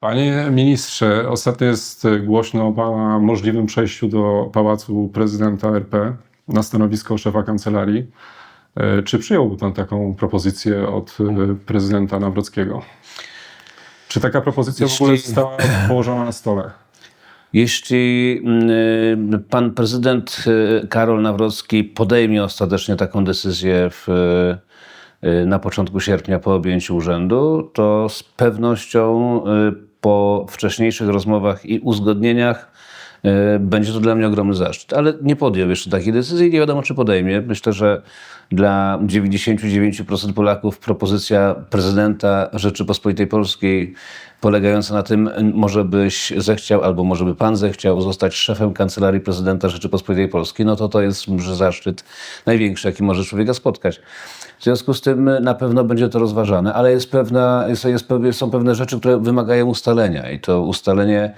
Panie ministrze, ostatnio jest głośno o pana możliwym przejściu do pałacu prezydenta RP na stanowisko szefa kancelarii. E, Czy przyjąłby pan taką propozycję od e, prezydenta Nawrockiego? Czy taka propozycja w ogóle Jeśli- została położona na stole? Jeśli mm, pan prezydent Karol Nawrocki podejmie ostatecznie taką decyzję w, na początku sierpnia po objęciu urzędu, to z pewnością po wcześniejszych rozmowach i uzgodnieniach będzie to dla mnie ogromny zaszczyt. Ale nie podjął jeszcze takiej decyzji i nie wiadomo, czy podejmie. Myślę, że dla 99% Polaków propozycja prezydenta Rzeczypospolitej Polskiej polegająca na tym, może byś zechciał, albo może by pan zechciał zostać szefem Kancelarii Prezydenta Rzeczypospolitej Polskiej, no to to jest może zaszczyt największy, jaki może człowieka spotkać. W związku z tym na pewno będzie to rozważane, ale jest pewna, jest, jest, są pewne rzeczy, które wymagają ustalenia i to ustalenie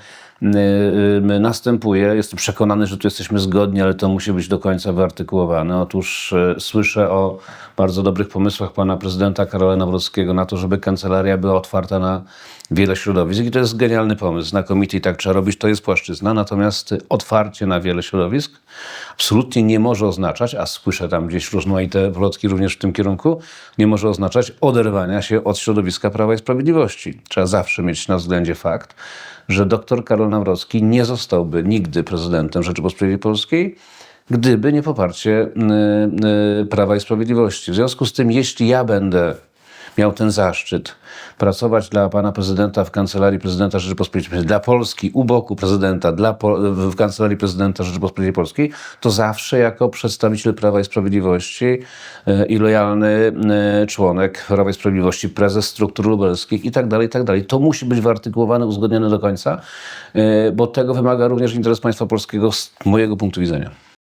następuje. Jestem przekonany, że tu jesteśmy zgodni, ale to musi być do końca wyartykułowane. Otóż y, słyszę o bardzo dobrych pomysłach pana prezydenta Karola Nawrockiego na to, żeby kancelaria była otwarta na wiele środowisk i to jest genialny pomysł. Znakomity i tak trzeba robić, to jest płaszczyzna. Natomiast otwarcie na wiele środowisk absolutnie nie może oznaczać, a słyszę tam gdzieś rozmaite plotki również w tym kierunku, nie może oznaczać oderwania się od środowiska Prawa i Sprawiedliwości. Trzeba zawsze mieć na względzie fakt, że dr Karol Nawrocki nie zostałby nigdy prezydentem Rzeczypospolitej Polskiej, gdyby nie poparcie y, y, Prawa i Sprawiedliwości. W związku z tym, jeśli ja będę miał ten zaszczyt pracować dla pana prezydenta w Kancelarii Prezydenta Rzeczypospolitej dla Polski, u boku prezydenta, dla w Kancelarii Prezydenta Rzeczypospolitej Polskiej, to zawsze jako przedstawiciel Prawa i Sprawiedliwości e, i lojalny e, członek Prawa i Sprawiedliwości, prezes struktur lubelskich i tak dalej, i tak dalej. To musi być wyartykułowane, uzgodnione do końca, e, bo tego wymaga również interes państwa polskiego z mojego punktu widzenia.